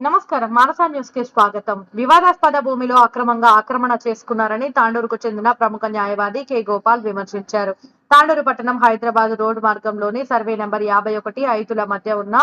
నమస్కారం. మానసా న్యూస్కి స్వాగతం. వివాదాస్పద భూమిలో అక్రమంగా ఆక్రమణ చేసుకున్నారని తాండూరుకు చెందిన ప్రముఖ న్యాయవాది కె. గోపాల్ విమర్శించారు. తాండూరు పట్టణం హైదరాబాద్ రోడ్ మార్గంలోని సర్వే నెంబర్ యాభై ఒకటి ఐదుల మధ్య ఉన్న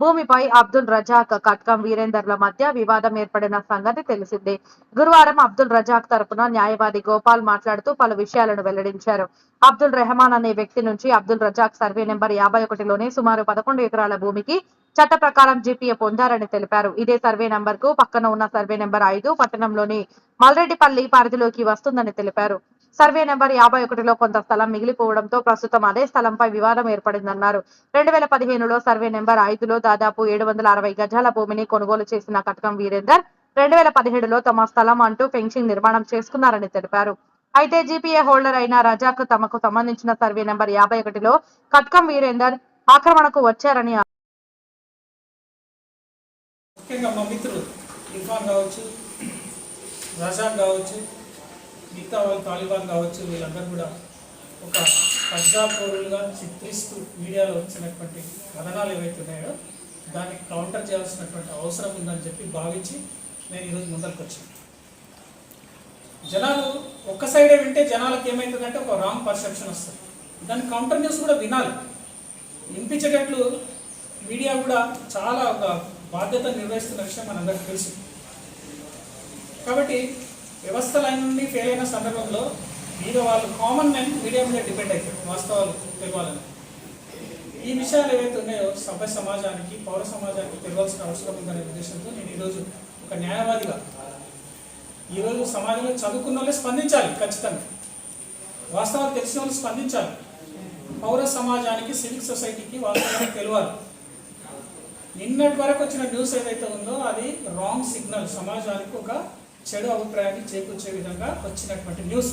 భూమిపై అబ్దుల్ రజాక్ కట్కం వీరేందర్ల మధ్య వివాదం ఏర్పడిన సంగతి తెలిసిందే. గురువారం అబ్దుల్ రజాక్ తరపున న్యాయవాది గోపాల్ మాట్లాడుతూ పలు విషయాలను వెల్లడించారు. అబ్దుల్ రెహమాన్ అనే వ్యక్తి నుంచి అబ్దుల్ రజాక్ సర్వే నెంబర్ యాభై ఒకటిలోనే సుమారు పదకొండు ఎకరాల భూమికి చట్ట ప్రకారం జీపీఏ పొందారని తెలిపారు. ఇదే సర్వే నెంబర్కు పక్కన ఉన్న సర్వే నెంబర్ ఐదు పట్టణంలోని మల్రెడ్డిపల్లి పరిధిలోకి వస్తుందని తెలిపారు. సర్వే నెంబర్ యాభై ఒకటిలో కొంత స్థలం మిగిలిపోవడంతో ప్రస్తుతం అదే స్థలంపై వివాదం ఏర్పడిందన్నారు. రెండు వేల పదిహేనులో సర్వే నెంబర్ ఐదులో దాదాపు ఏడు వందల అరవై గజాల భూమిని కొనుగోలు చేసిన కటకం వీరేందర్ రెండు వేల పదిహేడులో తమ స్థలం అంటూ ఫెన్సింగ్ నిర్మాణం చేసుకున్నారని తెలిపారు. అయితే జీపీఏ హోల్డర్ అయిన రజాకు తమకు సంబంధించిన సర్వే నెంబర్ యాభై ఒకటిలో కట్కం వీరేందర్ ఆక్రమణకు వచ్చారని ముఖ్యంగా మా మిత్రులు ఇర్ఫాన్ కావచ్చు రజాన్ కావచ్చు మిగతా వాళ్ళు తాలిబాన్ కావచ్చు వీళ్ళందరూ కూడా ఒక పద్దాపౌరులుగా చిత్రిస్తూ మీడియాలో వచ్చినటువంటి కథనాలు ఏవైతే ఉన్నాయో దాన్ని కౌంటర్ చేయాల్సినటువంటి అవసరం ఉందని చెప్పి భావించి నేను ఈరోజు ముందరికి వచ్చాను. జనాలు ఒక్క సైడే వింటే జనాలకు ఏమవుతుందంటే ఒక రాంగ్ పర్సెప్షన్ వస్తుంది. దాని కౌంటర్ న్యూస్ కూడా వినాలి. వినిపించేటట్లు మీడియా కూడా చాలా ఒక బాధ్యత నిర్వహిస్తున్న విషయం మనందరికీ తెలుసు. కాబట్టి వ్యవస్థలన్నీ ఫెయిల్ అయిన సందర్భంలో మీద వాళ్ళు కామన్ మెన్ మీడియా మీద డిపెండ్ అవుతారు వాస్తవాలు తెలియాలని. ఈ విషయాలు ఏవైతే ఉన్నాయో సభ్య సమాజానికి పౌర సమాజానికి తెలియాల్సిన అవసరం ఉందనే ఉద్దేశంతో నేను ఈరోజు ఒక న్యాయవాదిగా ఈరోజు సమాజంలో చదువుకున్న వాళ్ళే స్పందించాలి ఖచ్చితంగా. వాస్తవాలు తెలిసిన వాళ్ళు స్పందించాలి. పౌర సమాజానికి సివిల్ సొసైటీకి వాస్తవాలు తెలియాలి. నిన్నటి వరకు వచ్చిన న్యూస్ ఏదైతే ఉందో అది రాంగ్ సిగ్నల్ సమాజానికి ఒక చెడు అభిప్రాయాన్ని చేకూర్చే విధంగా వచ్చినటువంటి న్యూస్.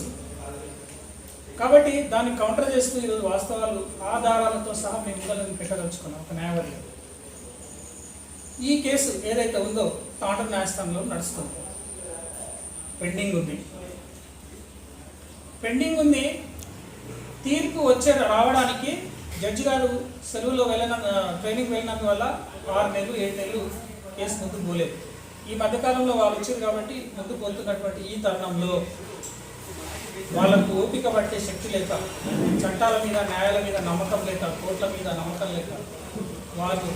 కాబట్టి దాన్ని కౌంటర్ చేస్తూ ఈరోజు వాస్తవాలు ఆధారాలతో సహా మేము ముందర పెట్టదలుచుకున్నాం ఒక న్యాయవాదిగా ఈ కేసు ఏదైతే ఉందో తాండూరు న్యాయస్థానంలో నడుస్తుంది. పెండింగ్ ఉంది. పెండింగ్ ఉంది. తీర్పు వచ్చే రావడానికి జడ్జి గారు సెలవులో వెళ్ళిన ట్రైనింగ్ వెళ్ళినందువల్ల ఆరు నెలలు ఏడు నెలలు కేసు ముందుకు పోలేదు. ఈ మధ్యకాలంలో వాళ్ళు వచ్చారు కాబట్టి ముందుకు పోతున్నటువంటి ఈ తరుణంలో వాళ్ళకు ఓపిక పట్టే శక్తి లేక చట్టాల మీద న్యాయాల మీద నమ్మకం లేక కోర్టుల మీద నమ్మకం లేక వాళ్ళు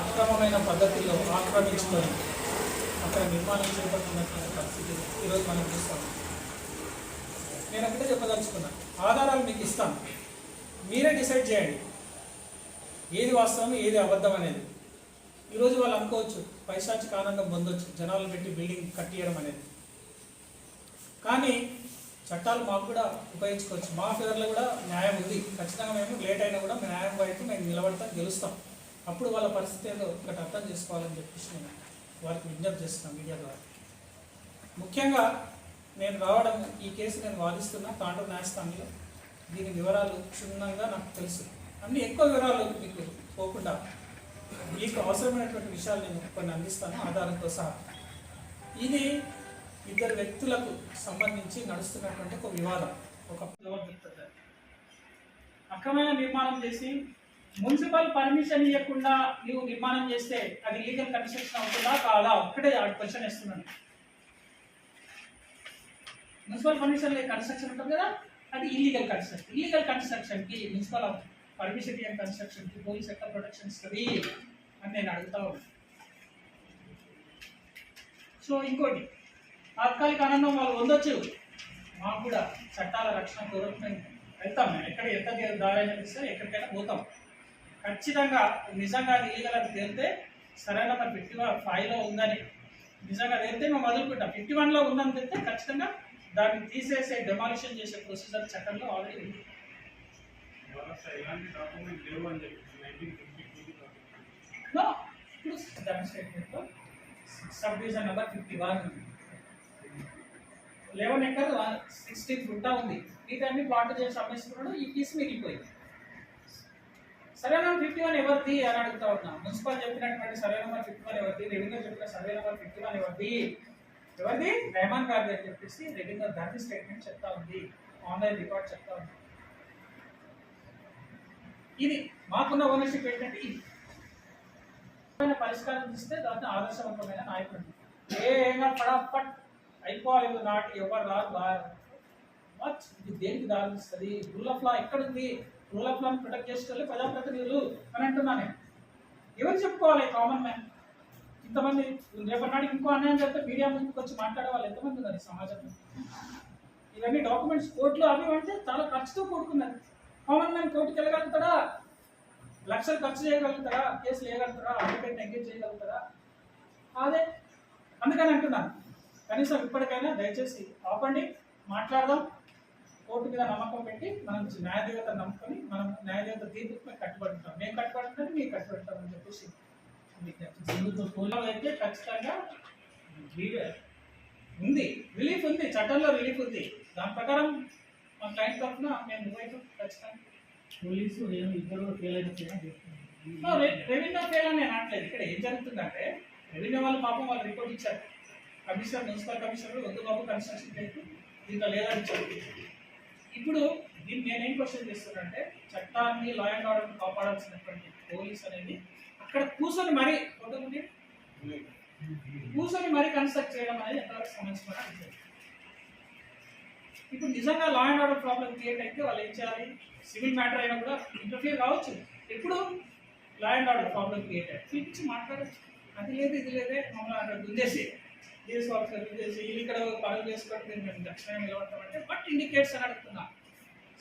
అక్రమమైన పద్ధతిలో ఆక్రమించుకొని అక్కడ నిర్మాణం చేపడుతున్నటువంటి పరిస్థితి ఈరోజు మనం చూస్తాం. నేను ఒకటే చెప్పదలుచుకున్నా. ఆధారాలు మీకు ఇస్తాను. మీరే డిసైడ్ చేయండి. ఏది వాస్తవం ఏది అబద్ధం అనేది. ఈరోజు వాళ్ళు అనుకోవచ్చు పైశాచిక ఆనందం పొందొచ్చు జనాలు పెట్టి బిల్డింగ్ కట్టియడం అనేది. కానీ చట్టాలు మాకు కూడా ఉపయోగించుకోవచ్చు. మా ఫిగర్లో కూడా న్యాయం ఉంది. ఖచ్చితంగా మేము లేట్ అయినా కూడా న్యాయం వైపు మేము నిలబడతాం గెలుస్తాం. అప్పుడు వాళ్ళ పరిస్థితి ఏదో ఒకటి అర్థం చేసుకోవాలని చెప్పేసి నేను వారికి విజ్ఞప్తి చేస్తున్నాను మీడియా ద్వారా. ముఖ్యంగా నేను రావడం ఈ కేసు నేను వాదిస్తున్నా తాండూరు న్యాయస్థానంలో. దీని వివరాలు క్షుణ్ణంగా నాకు తెలుసు. అన్ని ఎక్కువ వివరాలు మీకు పోకుండా మీకు అవసరమైనటువంటి విషయాలు నేను కొన్ని అందిస్తాను ఆధారంతో సహా. ఇది ఇద్దరు వ్యక్తులకు సంబంధించి నడుస్తున్నటువంటి ఒక వివాదం. ఒక అక్రమైన నిర్మాణం చేసి మున్సిపల్ పర్మిషన్ ఇవ్వకుండా నువ్వు నిర్మాణం చేస్తే అది లీగల్ కన్స్ట్రక్షన్ అవుతుందా కాదా? ఒక్కటే క్వశ్చన్ ఇస్తున్నాను మున్సిపల్ పర్మిషన్ కన్స్ట్రక్షన్ ఉంటుంది కదా? అది ఇల్లీగల్ కన్స్ట్రక్షన్ ఇల్లీగల్ కన్స్ట్రక్షన్కి మున్సిపల్ పర్మిషన్ ఇవ్వని కన్స్ట్రక్షన్కి పోలీస్ ఎట్లా ప్రొటెక్షన్ ఇస్తుంది అని నేను అడుగుతా ఉన్నాను సో ఇంకోటి తాత్కాలిక ఆనందం వాళ్ళు పొందొచ్చు. మాకు కూడా చట్టాల రక్షణ కోరకు మేము వెళ్తాం మేము. ఎక్కడ ఎంత దారైనా ఇస్తే ఎక్కడికైనా పోతాం. ఖచ్చితంగా నిజంగా అది ఇల్లీగల్ అది తేలితే సరైన మరి ఫిఫ్టీ ఫైవ్లో ఉందని నిజంగా తేలితే మేము వదులుకుంటాం. ఫిఫ్టీ వన్లో ఉందని తెలితే ఖచ్చితంగా దాన్ని తీసేసే డెమాలిషన్ చేసే ప్రొసీజర్ చట్టంలో ఆల్రెడీ ఉంది. ఎలాంటి ఇప్పుడు స్టేట్మెంట్లో sub division number fifty one eleven acre sixteen gunta ఉంది. వీటన్ని ప్లాట్ చేసి అమ్మేసుకున్నాడు ఈ పీస్ మిగిలిపోయింది. సర్వే నెంబర్ ఫిఫ్టీ వన్ ఎవరిది అని అడుగుతా ఉన్నా. మున్సిపల్ చెప్పినటువంటి సర్వే నెంబర్ ఫిఫ్టీ వన్ ఎవరిది? రెవెన్యూ చెప్పిన సర్వే నెంబర్ ఫిఫ్టీ వన్ ఎవరిది? ఎవరిది? రెహమాన్ గారిది అని చెప్పేసి రెవెన్యూ దాని స్టేట్మెంట్ చెప్తా ఉంది. ఆన్లైన్ రికార్డ్ చెప్తా ఉంది. ఇది మాకున్న ఓనర్షిప్ ఏంటంటే ఇది. పరిష్కారం ఇస్తే దాన్ని ఆదర్శవంతమైన నాయకుడు. ఏమైనా ఫటాఫట్ అయిపోవాలి నాటి ఎవరు రాదు రా- ఇది దేనికి దారిస్తుంది రూల్ ఆఫ్ లా ఎక్కడుంది? రూల్ ఆఫ్ లాని ప్రొటెక్ట్ చేసుకోవాలి ప్రజాప్రతినిధులు అని అంటున్నాను ఎవరు చెప్పుకోవాలి కామన్ మ్యాన్ ఇంతమంది రేపటి నాటికి ఇంకో అన్యాయం చేస్తే మీడియా ముందుకు వచ్చి మాట్లాడే వాళ్ళు ఎంతమంది ఉన్నారు సమాజంలో? ఇవన్నీ డాక్యుమెంట్స్ కోర్టులో అవి అంటే చాలా ఖర్చుతో కూడుకున్నది పవన్ మ్యాన్ కోర్టుకి వెళ్ళగలుగుతాడా? లక్షలు ఖర్చు చేయగలుగుతారా కేసులు వేయగలుగుతారా అడ్వకేట్ ఎంగేజ్ చేయగలుగుతారా అదే అందుకని అంటున్నాను. కనీసం ఇప్పటికైనా దయచేసి ఆపండి మాట్లాడదాం. కోర్టు మీద నమ్మకం పెట్టి మనం న్యాయదేవత నమ్ముకొని మనం న్యాయదేవత తీర్పుకి మేము మేము కట్టుబడుతున్నాం మీరు కట్టుబడి అని చెప్పేసి అయితే ఖచ్చితంగా ఉంది. రిలీఫ్ ఉంది. చట్టంలో రిలీఫ్ ఉంది. దాని ప్రకారం మా క్లయింట్ తరఫున మేము పోలీసు ఇద్దరు ఫెయిల్ అయిన రెవెన్యూ ఫెయిల్ అని నేను అనట్లేదు. ఇక్కడ ఏం జరుగుతుందంటే రెవెన్యూ వాళ్ళు పాపం వాళ్ళు రిపోర్ట్ ఇచ్చారు. కమిషనర్ మున్సిపల్ కమిషనర్ వద్దు బాబు కన్స్ట్రక్షన్ టైప్ దీంట్లో లేదని ఇచ్చారు ఇప్పుడు దీన్ని నేనేం క్వశ్చన్ చేస్తున్నానంటే చట్టాన్ని లా అండ్ ఆర్డర్ కాపాడాల్సినటువంటి పోలీస్ అనేది అక్కడ కూర్చొని మరీ కొంతమంది కూర్చొని మరీ కన్స్ట్రక్ట్ చేయడం అనేది ఎంతవరకు సంబంధించిన ఇప్పుడు నిజంగా law and order problem create అయితే వాళ్ళు ఏం చేయాలి? సివిల్ మ్యాటర్ అయినా కూడా ఇంటర్ఫియర్ కావచ్చు. ఎప్పుడు law and order problem create అయ్యి పిలిచి మాట్లాడచ్చు. అది లేదు ఇది లేదే మమ్మల్ని అక్కడ గుంజేసి డిఎస్ ఆఫీసర్ గుంజేసి వీళ్ళు ఇక్కడ పనులు చేసుకోవడం మేము రక్షణ నిలబడతామంటే బట్ ఇండికేట్స్ అని అడుగుతున్నా.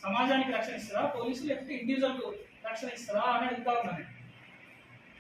సమాజానికి రక్షణ ఇస్తారా? పోలీసులు లేకపోతే ఇండివిజువల్ రక్షణ ఇస్తారా అని అడుగుతా ఉన్నాను